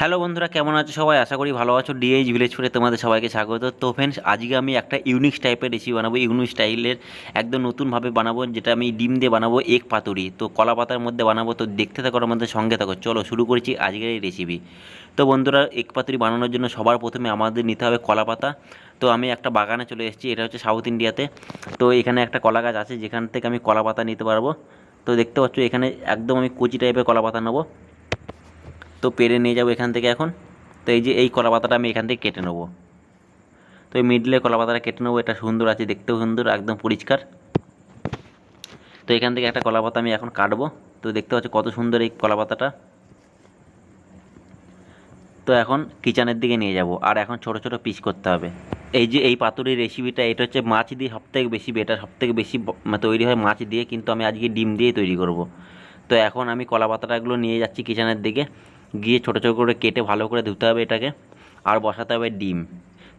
Hello বন্ধুরা, কেমন আছো সবাই? আশা করি ভালো আছো। ডিএইচ ভিলেজ ফুডে তোমাদের সবাইকে স্বাগত। তো ফ্রেন্ডস আজকে আমি একটা ইউনিক টাইপের রেসিপি বানাবো। ইউনিক স্টাইলের একদম নতুনভাবে বানাবো, যেটা আমি ডিম দিয়ে বানাবো এক পাতুরি। তো কলা পাতার মধ্যে বানাবো, তো দেখতে থাকো মধ্যে সঙ্গে থাকো। চলো, শুরু করেছি আজকের এই রেসিপি তো বন্ধুরা এক পাতুরি বানানোর জন্য সবার প্রথমে আমাদের নিতে হবে কলা পাতা। তো আমি একটা বাগানে চলে এসেছি, এটা হচ্ছে সাউথ ইন্ডিয়াতে তো। এখানে একটা কলা গাছ আছে, যেখান থেকে আমি কলা পাতা নিতে পারব। তো দেখতে পাচ্ছ, এখানে একদম আমি কুচি টাইপের কলা পাতা নেব। তো পেরে নিয়ে যাব এখান থেকে এখন। তো এই যে এই কলা পাতাটা আমি এখান থেকে কেটে নেব। তো এই মিডলে কলা পাতাটা কেটে নেব, এটা সুন্দর আছে, দেখতেও সুন্দর, একদম পরিষ্কার। তো এখান থেকে একটা কলা পাতা আমি এখন কাটবো। তো দেখতে পাচ্ছ কত সুন্দর এই কলা পাতাটা। তো এখন কিচেনের দিকে নিয়ে যাব, আর এখন ছোট ছোট পিস করতে হবে। এই যে এই পাতুরির রেসিপিটা এটা হচ্ছে মাছ দিয়ে সবথেকে বেশি বেটার সবথেকে বেশি মানে তৈরি হয় মাছ দিয়ে, কিন্তু আমি আজকে ডিম দিয়েই তৈরি করব। তো এখন আমি কলা পাতাটাগুলো নিয়ে যাচ্ছি কিচেনের দিকে। গিয়ে ছোটো ছোটো করে কেটে ভালো করে ধুতে হবে এটাকে, আর বসাতে হবে ডিম।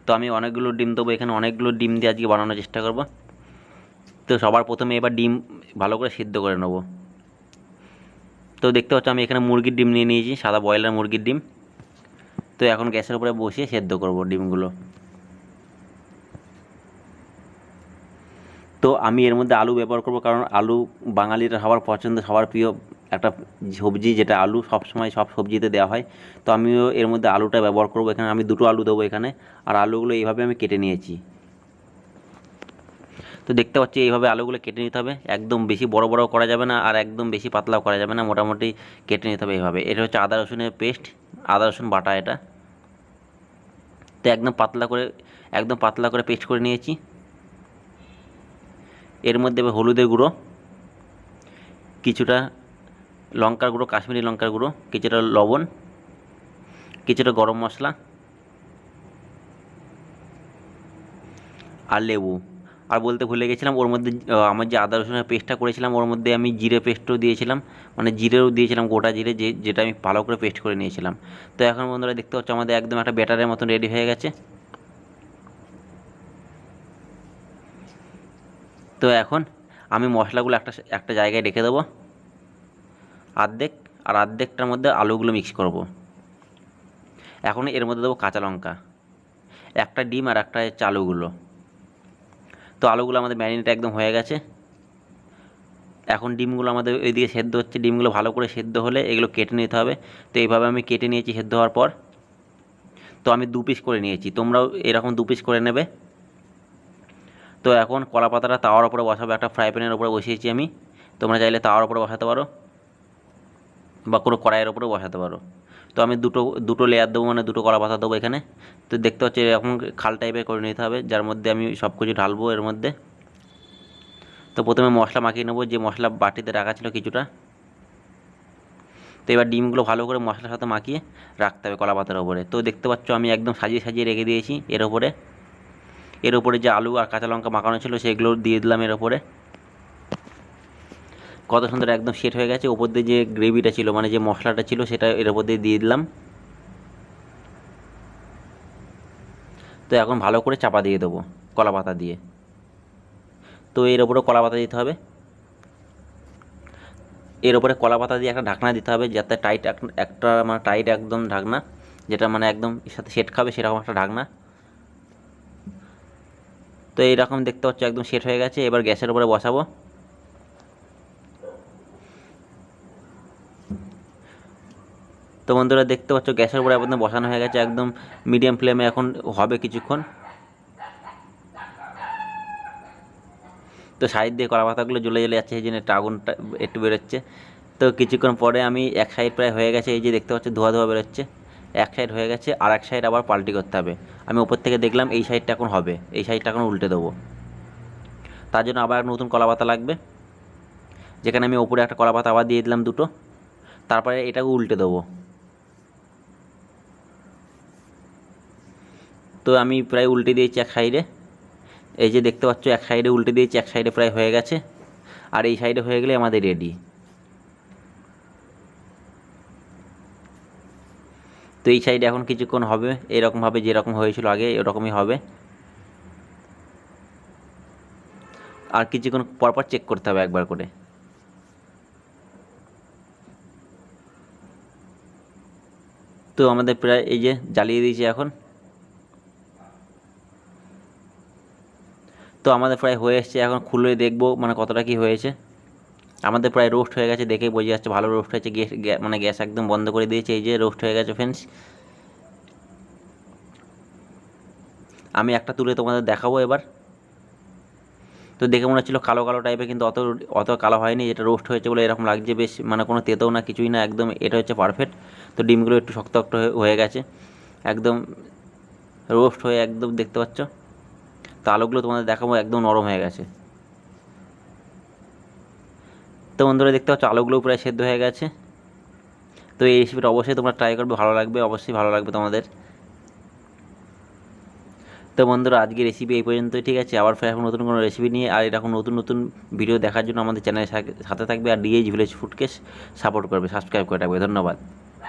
তো আমি অনেকগুলো ডিম দেবো, এখানে অনেকগুলো ডিম দিয়ে আজকে বানানোর চেষ্টা করব। তো সবার প্রথমে এবার ডিম ভালো করে সিদ্ধ করে নেব। তো দেখতে পাচ্ছ আমি এখানে মুরগির ডিম নিয়ে নিয়েছি, সাদা ব্রয়লার মুরগির ডিম। তো এখন গ্যাসের উপরে বসিয়ে সেদ্ধ করব ডিমগুলো। তো আমি এর মধ্যে আলু ব্যবহার করব, কারণ আলু বাঙালিরা সবার পছন্দ, সবার প্রিয় একটা সবজি যেটা আলু সব সময় সব সবজিতে দেওয়া হয়। তো আমিও এর মধ্যে আলুটা ব্যবহার করব এখানে। আমি দুটো আলু দেবো এখানে। আর আলুগুলো এইভাবে আমি কেটে নিয়েছি। তো দেখতে পাচ্ছি এইভাবে আলুগুলো কেটে নিতে হবে। একদম বেশি বড় বড় করা যাবে না আর একদম বেশি পাতলাও করা যাবে না। মোটামুটি কেটে নিতে হবে এইভাবে। এটা হচ্ছে আদা রসুনের পেস্ট, আদা রসুন বাটা এটা। তো একদম পাতলা করে, একদম পাতলা করে পেস্ট করে নিয়েছি। এর মধ্যে হলুদের গুঁড়ো, কিছুটা লঙ্কার গুঁড়ো, কাশ্মীরি লঙ্কার গুঁড়ো, কিছুটা লবণ, কিছুটা গরম মশলা আর লেবু। আর বলতে ভুলে গেছিলাম, ওর মধ্যে আমার যে আদা রসুনের পেস্টটা করেছিলাম, ওর মধ্যে আমি জিরে পেস্টও দিয়েছিলাম মানে জিরেও দিয়েছিলাম, গোটা জিরে, যে, যেটা আমি ভালো করে পেস্ট করে নিয়েছিলাম। তো এখন বন্ধুরা দেখতে পাচ্ছ, আমাদের একদম একটা ব্যাটারের মতন রেডি হয়ে গেছে। তো এখন আমি মশলাগুলো একটা একটা জায়গায় রেখে দেবো। আর্ধেক আর আর্ধেকটার মধ্যে আলুগুলো মিক্স করব। এখন এর মধ্যে দেবো কাঁচা লঙ্কা, একটা ডিম আর একটা হচ্ছে আলুগুলো। তো আলুগুলো আমাদের ম্যারিনেট একদম হয়ে গেছে। এখন ডিমগুলো আমাদের ওইদিকে সেদ্ধ হচ্ছে, ডিমগুলো ভালো করে সেদ্ধ হলে এগুলো কেটে নিতে হবে। তো এইভাবে আমি কেটে নিয়েছি সেদ্ধ হওয়ার পর। তো আমি দু পিস করে নিয়েছি, তোমরাও এরকম দু পিস করে নেবে। তো এখন কলা পাতাটা তাওয়ার উপরে বসাবো, একটা ফ্রাই প্যানের উপরে বসিয়েছি আমি। তোমরা চাইলে তাওয়ার উপরে বসাতে পারো। বা কোনো কড়াইয়ের উপরে বসাতে পারো। তো আমি দুটো দুটো লেয়ার দেবো মানে দুটো কলা পাতা দেবো এখানে। তো দেখতে হচ্ছে এরকম খাল টাইপের করে নিতে হবে, যার মধ্যে আমি সব কিছু ঢালবো এর মধ্যে। তো প্রথমে মশলা মাখিয়ে নেব, যে মশলা বাটিতে রাখা ছিল কিছুটা। তো এবার ডিমগুলো ভালো করে মশলার সাথে মাখিয়ে রাখতে হবে কলা পাতার ওপরে তো দেখতে পাচ্ছ আমি একদম সাজিয়ে সাজিয়ে রেখে দিয়েছি এর ওপরে এর ওপরে যে আলু আর কাঁচা লঙ্কা মাখানো ছিল সেগুলো দিয়ে দিলাম এর ওপরে কত সুন্দর একদম সেট হয়ে গেছে ওপর দিয়ে যে গ্রেভিটা ছিল মানে যে মশলাটা ছিল, সেটা এর ওপর দিয়ে দিয়ে দিলাম। তো এখন ভালো করে চাপা দিয়ে দেবো, কলা পাতা দিয়ে। তো এর ওপরে কলা পাতা দিতে হবে। এর ওপরে কলা পাতা দিয়ে একটা ঢাকনা দিতে হবে, যাতে টাইট একটা মানে টাইট একদম ঢাকনা, যেটা মানে একদম এর সাথে সেট খাবে, সেরকম একটা ঢাকনা। তো এইরকম দেখতে পাচ্ছ একদম সেট হয়ে গেছে, এবার গ্যাসের উপরে বসাবো। তো বন্ধুরা দেখতে পাচ্ছ গ্যাসের উপরে একদম বসানো হয়ে গেছে, একদম মিডিয়াম ফ্লেমে এখন হবে কিছুক্ষণ। তো সাইড দিয়ে কলা পাতাগুলো জ্বলে জ্বলে যাচ্ছে এই জন্য একটা আগুনটা একটু বেরোচ্ছে। তো কিছুক্ষণ পরে আমি এক সাইড প্রায় হয়ে গেছে, এই যে দেখতে পাচ্ছ ধোয়া ধোয়া বেরোচ্ছে। এক সাইড হয়ে গেছে, আর এক সাইড আবার পাল্টি করতে হবে। আমি উপর থেকে দেখলাম এই সাইডটা এখন হবে, এই সাইডটা এখন উল্টে দেবো। তার জন্য আবার নতুন কলা পাতা লাগবে, যেখানে আমি ওপরে একটা কলা পাতা আবার দিয়ে দিলাম দুটো। তারপরে এটাকে উল্টে দেবো। তো আমি প্রায় উল্টে দিয়েছি এক সাইডে। এই যে দেখতে পাচ্ছ, এক সাইডে উল্টে দিয়েছি, এক সাইডে প্রায় হয়ে গেছে। আর এই সাইডে হয়ে গেলে আমাদের রেডি তো এই সাইডে এখন কিছুক্ষণ হবে, এরকমভাবে যেরকম হয়েছিল আগে এরকমই হবে। আর কিছুক্ষণ পরপর চেক করতে হবে একবার করে। তো আমাদের প্রায় এই যে জ্বালিয়ে দিয়েছি এখন। তো আমাদের প্রায় হয়ে এসছে, এখন খুলে দেখব মানে কতটা কি হয়েছে। আমাদের প্রায় রোস্ট হয়ে গেছে দেখেই বোঝা যাচ্ছে ভালো রোস্ট হয়েছে, গ্যাস, গ্যা- মানে গ্যাস একদম বন্ধ করে দিয়েছে, এই যে রোস্ট হয়ে গেছে ফ্রেন্ডস আমি একটা তুলে তোমাদের দেখাবো এবার। তো দেখে মনে হচ্ছিল কালো কালো টাইপের কিন্তু অত অত কালো হয়নি, যেটা রোস্ট হয়েছে বলে এরকম লাগছে বেশ মানে কোনো তেতেও না, কিছুই না, একদম এটা হচ্ছে পারফেক্ট তো ডিমগুলো একটু শক্ত শক্ত হয়ে গেছে। একদম রোস্ট হয়ে একদম দেখতে পাচ্ছ। তো আলোগুলো তোমাদের দেখাবো একদম নরম হয়ে গেছে। তো বন্ধুরা দেখতে পাচ্ছ আলুগুলো প্রায় সেদ্ধ হয়ে গেছে। তো এই রেসিপিটা অবশ্যই তোমরা ট্রাই করবে, ভালো লাগবে, অবশ্যই ভালো লাগবে তোমাদের। তো বন্ধুরা আজকে রেসিপি এই পর্যন্তই, ঠিক আছে? আবার ফের এখন নতুন কোনো রেসিপি নিয়ে। আর এরকম নতুন নতুন ভিডিও দেখার জন্য আমাদের চ্যানেলের সাথে থাকবে। আর ডিএইচ ভিলেজ ফুডকে সাপোর্ট করবে সাবস্ক্রাইব করে রাখবে। ধন্যবাদ।